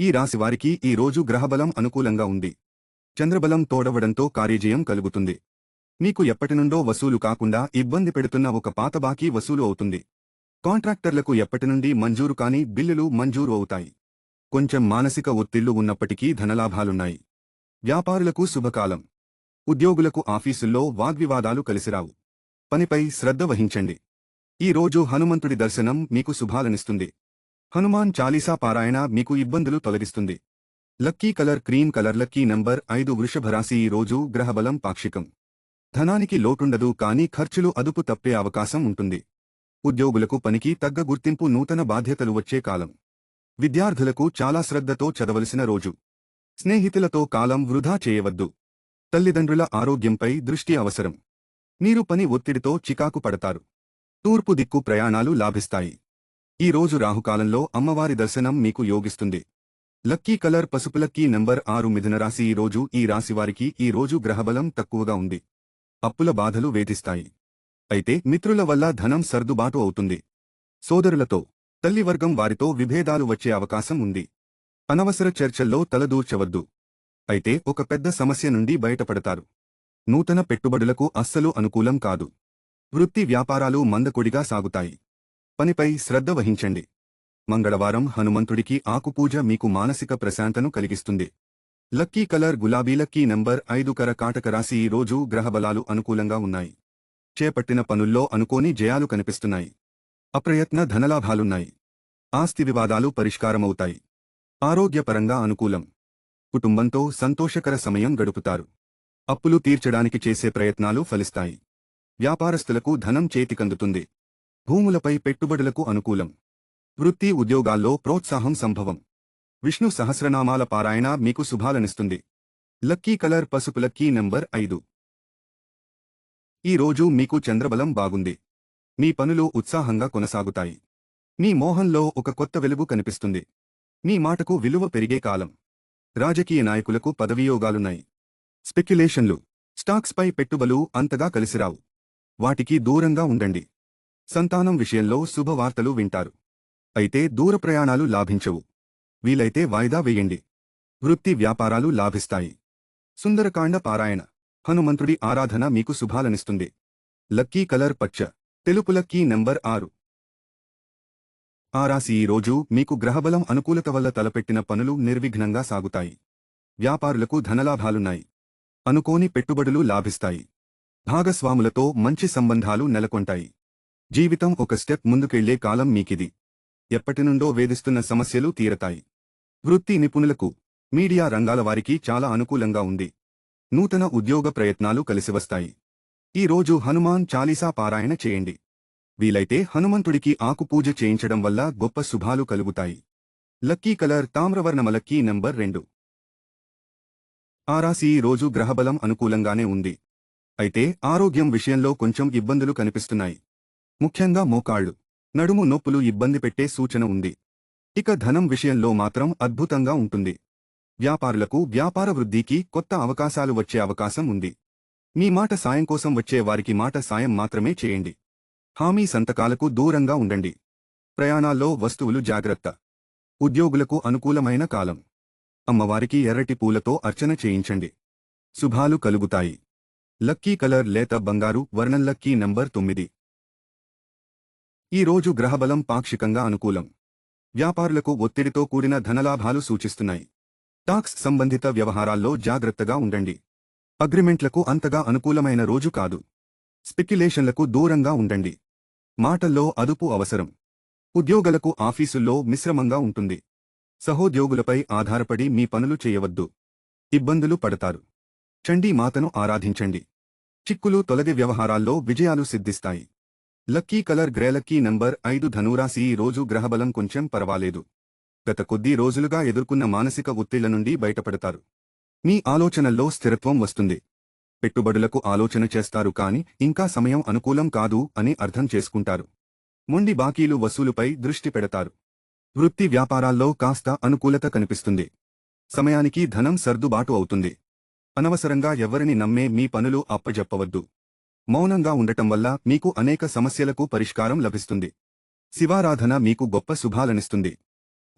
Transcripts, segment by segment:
ఈ రాశివారికి ఈ రోజు గ్రహబలం అనుకూలంగా ఉంది. చంద్రబలం తోడవడంతో కార్యజయం కలుగుతుంది. మీకు ఎప్పటినుండో వసూలు కాకుండా ఇబ్బంది పెడుతున్న ఒక పాత బాకీ వసూలు అవుతుంది. కాంట్రాక్టర్లకు ఎప్పటినుండి మంజూరు కాని బిల్లులు మంజూరు అవుతాయి. కొంచెం మానసిక ఒత్తిళ్ళు ఉన్నప్పటికీ ధనలాభాలున్నాయి. వ్యాపారులకు శుభకాలం. ఉద్యోగులకు ఆఫీసుల్లో వాగ్వివాదాలు కలిసిరావు. పనిపై శ్రద్ధ వహించండి. ఈ రోజు హనుమంతుడి దర్శనం మీకు శుభాలనిస్తుంది. హనుమాన్ చాలీసా పారాయణ మీకు ఇబ్బందులు తొలగిస్తుంది. Lucky colour cream colour lucky number ఐదు వృషభరాశి ఈ రోజు గ్రహబలం పాక్షికం. ధనానికి లోటుండదు కానీ ఖర్చులు అదుపు తప్పే అవకాశం ఉంటుంది. ఉద్యోగులకు పనికి తగ్గ గుర్తింపు నూతన బాధ్యతలు వచ్చే కాలం. విద్యార్థులకు చాలా శ్రద్ధతో చదవలసిన రోజు. స్నేహితులతో కాలం వృధా చేయవద్దు. తల్లిదండ్రుల ఆరోగ్యంపై దృష్టి అవసరం. మీరు పని ఒత్తిడితో చికాకు పడతారు. తూర్పు దిక్కు ప్రయాణాలు లాభిస్తాయి. ఈ రోజు రాహుకాలంలో అమ్మవారి దర్శనం మీకు యోగిస్తుంది. లక్కీ కలర్ పసుపు లక్కీ నంబర్ ఆరు మిథున రాశి ఈ రోజు ఈ రాశివారికి ఈ రోజు గ్రహబలం తక్కువగా ఉంది. అప్పుల బాధలు వేధిస్తాయి. అయితే మిత్రుల వల్ల ధనం సర్దుబాటు అవుతుంది. సోదరులతో తల్లివర్గం వారితో విభేదాలు వచ్చే అవకాశం ఉంది. అనవసర చర్చల్లో తలదూర్చవద్దు. అయితే ఒక పెద్ద సమస్య నుండి బయటపడతారు. నూతన పెట్టుబడులకు అస్సలు అనుకూలం కాదు. వృత్తి వ్యాపారాలు మందకొడిగా సాగుతాయి. పనిపై శ్రద్ధ వహించండి. మంగళవారం హనుమంతుడికి ఆకుపూజ మీకు మానసిక ప్రశాంతను కలిగిస్తుంది. లక్కీ కలర్ గులాబీ లక్కీ నంబర్ ఐదు కర కాటక రాశి ఈ రోజు గ్రహబలాలు అనుకూలంగా ఉన్నాయి. చేపట్టిన పనుల్లో అనుకోని జయాలు కనిపిస్తున్నాయి. అప్రయత్న ధనలాభాలున్నాయి. ఆస్తి వివాదాలు పరిష్కారమవుతాయి. ఆరోగ్యపరంగా అనుకూలం. కుటుంబంతో సంతోషకర సమయం గడుపుతారు. అప్పులు తీర్చడానికి చేసే ప్రయత్నాలు ఫలిస్తాయి. వ్యాపారస్తులకు ధనం చేతికందుతుంది. భూములపై పెట్టుబడులకు అనుకూలం. వృత్తి ఉద్యోగాల్లో ప్రోత్సాహం సంభవం. విష్ణు సహస్రనామాల పారాయణ మీకు శుభాలనిస్తుంది. లక్కీ కలర్ పసుపు లక్కీ నంబర్ ఐదు. ఈ రోజు మీకు చంద్రబలం బాగుంది. మీ పనులు ఉత్సాహంగా కొనసాగుతాయి. మీ మోహంలో ఒక కొత్త వెలుగు కనిపిస్తుంది. మీ మాటకు విలువ పెరిగే కాలం. రాజకీయ నాయకులకు పదవియోగాలున్నాయి. స్పెక్యులేషన్లు. స్టాక్స్పై పెట్టుబలు అంతగా కలిసిరావు. వాటికి దూరంగా ఉండండి. సంతానం విషయంలో శుభవార్తలు వింటారు. అయితే దూర ప్రయాణాలు లాభించవు. వీలైతే వాయిదా వేయండి. వృత్తి వ్యాపారాలు లాభిస్తాయి. సుందరకాండ పారాయణ. హనుమంతుడి ఆరాధన మీకు శుభాలనిస్తుంది. లక్కీ కలర్ పచ్చ. తెలుపు లక్కీ నెంబర్ ఆరు. ఆ రాశి ఈ రోజు మీకు గ్రహబలం అనుకూలత వల్ల తలపెట్టిన పనులు నిర్విఘ్నంగా సాగుతాయి. వ్యాపారులకు ధనలాభాలున్నాయి. అనుకోని పెట్టుబడులు లాభిస్తాయి. భాగస్వాములతో మంచి సంబంధాలు నెలకొంటాయి. జీవితం ఒక స్టెప్ ముందుకెళ్ళే కాలం మీకిది. ఎప్పటినుండో వేధిస్తున్న సమస్యలు తీరతాయి. వృత్తి నిపుణులకు మీడియా రంగాల వారికి చాలా అనుకూలంగా ఉంది. నూతన ఉద్యోగ ప్రయత్నాలు కలిసివస్తాయి. ఈ రోజు హనుమాన్ చాలీసా పారాయణ చేయండి. వీలైతే హనుమంతుడికి ఆకుపూజ చేయించడం వల్ల గొప్ప శుభాలు కలుగుతాయి. లక్కీ కలర్ తామ్రవర్ణమ లక్కీ నంబర్ రెండు. ఆ రాశి ఈ రోజు గ్రహబలం అనుకూలంగానే ఉంది. అయితే ఆరోగ్యం విషయంలో కొంచెం ఇబ్బందులు కనిపిస్తున్నాయి. ముఖ్యంగా మోకాళ్ళు నడుము నొప్పులు ఇబ్బంది పెట్టే సూచన ఉంది. ఇక ధనం విషయంలో మాత్రం అద్భుతంగా ఉంటుంది. వ్యాపారులకు వ్యాపార వృద్ధికి కొత్త అవకాశాలు వచ్చే అవకాశం ఉంది. మీ మాట సాయం కోసం వచ్చే వారికి మాట సాయం మాత్రమే చేయండి. హామీ సంతకాలకు దూరంగా ఉండండి. ప్రయాణాల్లో వస్తువులు జాగ్రత్త. ఉద్యోగులకు అనుకూలమైన కాలం. అమ్మవారికి ఎర్రటి పూలతో అర్చన చేయించండి. శుభాలు కలుగుతాయి. లక్కీ కలర్ లేత బంగారు వర్ణం లక్కీ నంబర్ తొమ్మిది. ఈ రోజు గ్రహబలం పాక్షికంగా అనుకూలం. వ్యాపారులకు ఒత్తిడితో కూడిన ధనలాభాలు సూచిస్తున్నాయి. టాక్స్ సంబంధిత వ్యవహారాల్లో జాగ్రత్తగా ఉండండి. అగ్రిమెంట్లకు అంతగా అనుకూలమైన రోజు కాదు. స్పెక్యులేషన్లకు దూరంగా ఉండండి. మాటల్లో అదుపు అవసరం. ఉద్యోగులకు ఆఫీసుల్లో మిశ్రమంగా ఉంటుంది. సహోద్యోగులపై ఆధారపడి మీ పనులు చేయవద్దు. ఇబ్బందులు పడతారు. చండీ మాతను ఆరాధించండి. చిక్కులు తొలగి వ్యవహారాల్లో విజయాలు సిద్ధిస్తాయి. లక్కీ కలర్ గ్రేలక్కీ నంబర్ ఐదు ధనురాశి ఈ రోజు గ్రహబలం కొంచెం పర్వాలేదు. గత కొద్ది రోజులుగా ఎదుర్కొన్న మానసిక ఒత్తిళ్ళ నుండి బయటపడతారు. మీ ఆలోచనల్లో స్థిరత్వం వస్తుంది. పెట్టుబడులకు ఆలోచన చేస్తారు కాని ఇంకా సమయం అనుకూలం కాదు అని అర్థం చేసుకుంటారు. మొండి బాకీలు వసూలుపై దృష్టి పెడతారు. వృత్తి వ్యాపారాల్లో కాస్త అనుకూలత కనిపిస్తుంది. సమయానికి ధనం సర్దుబాటు అవుతుంది. అనవసరంగా ఎవరిని నమ్మే మీ పనులు అప్పజెప్పవద్దు. మౌనంగా ఉండటం వల్ల మీకు అనేక సమస్యలకు పరిష్కారం లభిస్తుంది. శివారాధన మీకు గొప్ప శుభాలనిస్తుంది.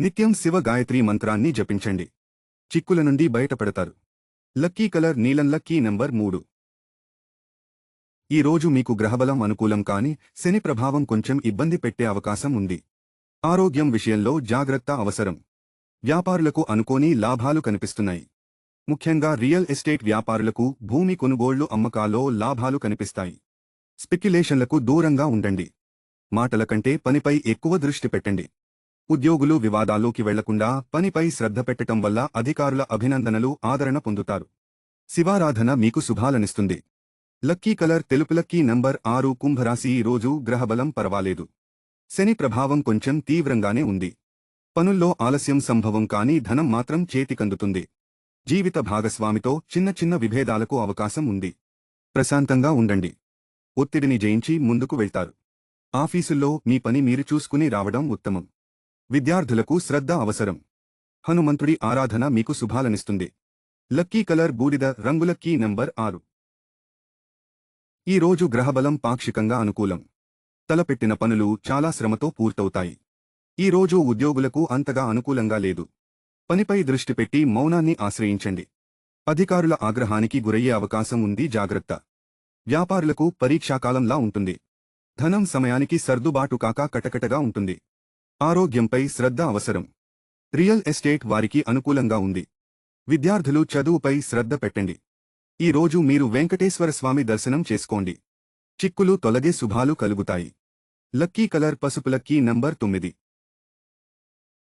నిత్యం శివ గాయత్రీ మంత్రాన్ని జపించండి. చిక్కుల నుండి బయటపడతారు. లక్కీ కలర్ నీలం లక్కీ నంబర్ మూడు. ఈ రోజు మీకు గ్రహబలం అనుకూలం కాని శని ప్రభావం కొంచెం ఇబ్బంది పెట్టే అవకాశం ఉంది. ఆరోగ్యం విషయంలో జాగ్రత్త అవసరం. వ్యాపారులకు అనుకోని లాభాలు కనిపిస్తున్నాయి. ముఖ్యంగా రియల్ ఎస్టేట్ వ్యాపారులకు భూమి కొనుగోళ్ళు అమ్మకాల్లో లాభాలు కనిపిస్తాయి. స్పెక్యులేషన్లకు దూరంగా ఉండండి. మాటల కంటే పనిపై ఎక్కువ దృష్టి పెట్టండి. ఉద్యోగులు వివాదాల్లోకి వెళ్ళకుండా పనిపై శ్రద్ధ పెట్టడం వల్ల అధికారుల అభినందనలు ఆదరణ పొందుతారు. శివారాధన మీకు శుభాలనిస్తుంది. లక్కీ కలర్ తెలుపు లక్కీ నంబర్ ఆరు కుంభరాశి ఈ రోజు గ్రహబలం పర్వాలేదు. శని ప్రభావం కొంచెం తీవ్రంగానే ఉంది. పనుల్లో ఆలస్యం సంభవం కాని ధనం మాత్రం చేతికందుతుంది. జీవిత భాగస్వామితో చిన్న చిన్న విభేదాలకు అవకాశం ఉంది. ప్రశాంతంగా ఉండండి. ఒత్తిడిని జయించి ముందుకు వెళ్తారు. ఆఫీసుల్లో మీ పని మీరు చూసుకుని రావడం ఉత్తమం. విద్యార్థులకు శ్రద్ధ అవసరం. హనుమంతుడి ఆరాధన మీకు శుభాలనిస్తుంది. లక్కీ కలర్ బూడిద రంగులక్కీ నంబర్ ఆరు. ఈ రోజు గ్రహబలం పాక్షికంగా అనుకూలం. తలపెట్టిన పనులు చాలా శ్రమతో పూర్తవుతాయి. ఈ రోజు ఉద్యోగులకు అంతగా అనుకూలంగా లేదు. పనిపై దృష్టి పెట్టి మౌనాన్ని ఆశ్రయించండి. అధికారుల ఆగ్రహానికి గురయ్యే అవకాశం ఉంది జాగ్రత్త. వ్యాపారులకు పరీక్షాకాలంలా ఉంటుంది. ధనం సమయానికి సర్దుబాటు కాక కటకటగా ఉంటుంది. ఆరోగ్యంపై శ్రద్ధ అవసరం. రియల్ ఎస్టేట్ వారికి అనుకూలంగా ఉంది. విద్యార్థులు చదువుపై శ్రద్ధ పెట్టండి. ఈ రోజు మీరు వెంకటేశ్వర స్వామి దర్శనం చేసుకోండి. చిక్కులు తొలగే శుభాలు కలుగుతాయి. లక్కీ కలర్ పసుపు లక్కీ నంబర్ తొమ్మిది.